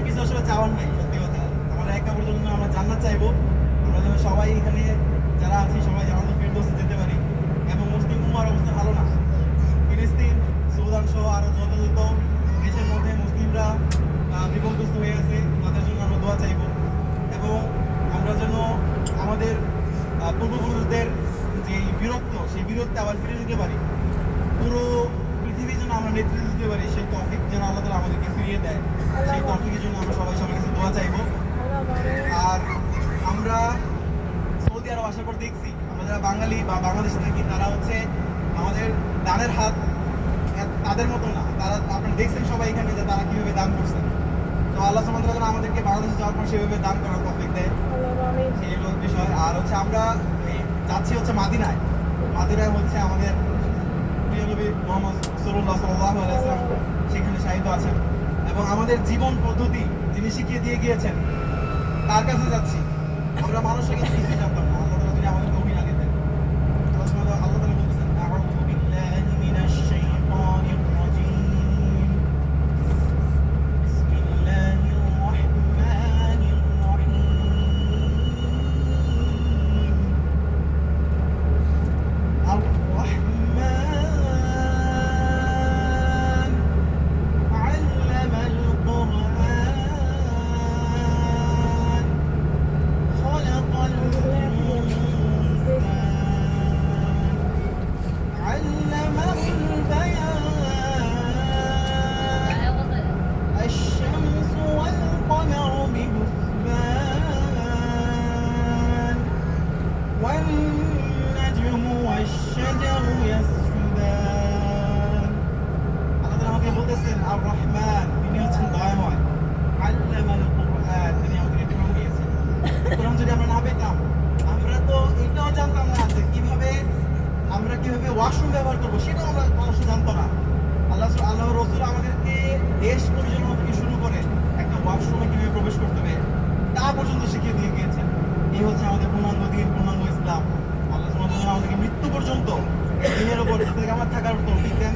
আমাদের কিছু আসলে চাওয়ার নাই, সত্যি কথা। আমরা এক কাপড় জন্য আমরা জান্নাত চাইব। আমরা যেন সবাই এখানে যারা আছি, সবাই জানাতে ফেরদৌসে যেতে পারি। এবং মুসলিম উম্মার অবস্থা ভালো না। ফিলিস্তিন, সুদান সহ আরও যত যত দেশের মধ্যে মুসলিমরা বিপদগ্রস্ত হয়ে আছে, তাদের জন্য আমরা দোয়া চাইব। এবং আমরা যেন আমাদের পূর্বপুরুষদের যে বীরত্ব, সেই বীরত্বে আবার ফিরে দিতে পারি। পুরো পৃথিবীর যেন আমরা নেতৃত্ব দিতে পারি, সেই টপিক যেন আল্লাহ তালা আমাদেরকে ফিরিয়ে দেয়। সেই টপিকের জন্য আমরা সবাই সবার কাছে দোয়া চাইব। আর আমরা সৌদি আরব আসার পর দেখছি, আমরা বাঙালি বা বাংলাদেশে থাকি, তারা হচ্ছে আমাদের দানের হাত তাদের মতো না। তারা আপনারা দেখছেন সবাই এখানে যে তারা কীভাবে দান করছেন তো আল্লাহ ওয়া আমাদেরকে বাংলাদেশে যাওয়ার পর সেভাবে দান করার টপিক দেয়। সেই বিষয়। আর হচ্ছে আমরা যাচ্ছি হচ্ছে মাদিনায়। মাদিনায় হচ্ছে আমাদের প্রিয় নবী মোহাম্মদ সাল্লাল্লাহু আলাইহি সেখানে সাহিত্য আছেন। এবং আমাদের জীবন পদ্ধতি যিনি শিখিয়ে দিয়ে গিয়েছেন, তার কাছে যাচ্ছি। আমরা মানুষের কাছে কিছুই জানতাম। আমরা কীভাবে ওয়াশরুম ব্যবহার করব সেটাও আমরা মানুষ জানতো না। আল্লাহ আল্লাহ রসুল আমাদেরকে দেশ পরিচালনা থেকে শুরু করে একটা ওয়াশরুমে কীভাবে প্রবেশ করতে হবে, তা পর্যন্ত শিখিয়ে দিয়ে গিয়েছেন। এই হচ্ছে আমাদের পূর্ণাঙ্গ দিন, পূর্ণাঙ্গ ইসলাম। আল্লাহ আমাদেরকে মৃত্যু পর্যন্ত দিনের উপর ইস্তেকামাত থাকার তৌফিক দেন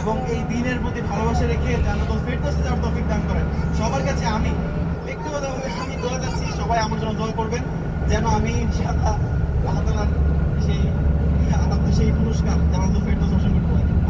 এবং এই দিনের প্রতি ভালোবাসা রেখে জান্নাতুল ফেরদৌসে যাওয়ার তৌফিক দান করেন। সবার কাছে আমি, ব্যক্তিগতভাবে আমি দোয়া যাচ্ছি সবাই আমার জন্য দোয়া করবেন, যেন আমি ইনশাআল্লাহ আল্লাহ তাআলার সেই আল্লাহ সেই পুরস্কার জান্নাতুল ফেরদৌস অর্জন করতে পারি